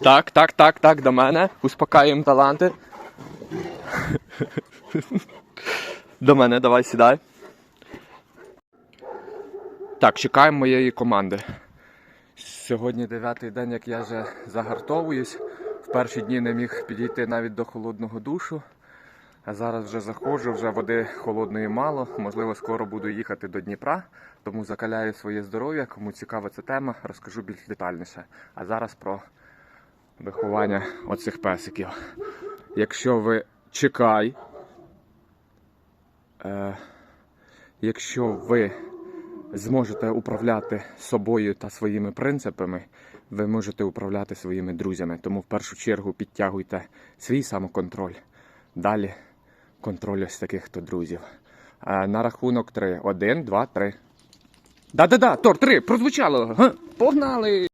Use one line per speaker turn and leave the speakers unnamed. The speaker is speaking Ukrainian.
Так, так, так, так, до мене. Успокаємо таланти. До мене, давай сідай. Так, чекаємо моєї команди. Сьогодні дев'ятий день, як я вже загартовуюсь. В перші дні не міг підійти навіть до холодного душу. Зараз вже заходжу, вже води холодної мало. Можливо, скоро буду їхати до Дніпра, тому закаляю своє здоров'я. Кому цікава ця тема, розкажу більш детальніше. А зараз про виховання оцих песиків. Якщо ви чекай, е, якщо ви зможете управляти собою та своїми принципами, ви можете управляти своїми друзями. Тому в першу чергу підтягуйте свій самоконтроль. Далі контроль ось таких то друзів. Е, на рахунок три. Один, два, три. Да-да-да, Тор, три, прозвучало. Га, Погнали!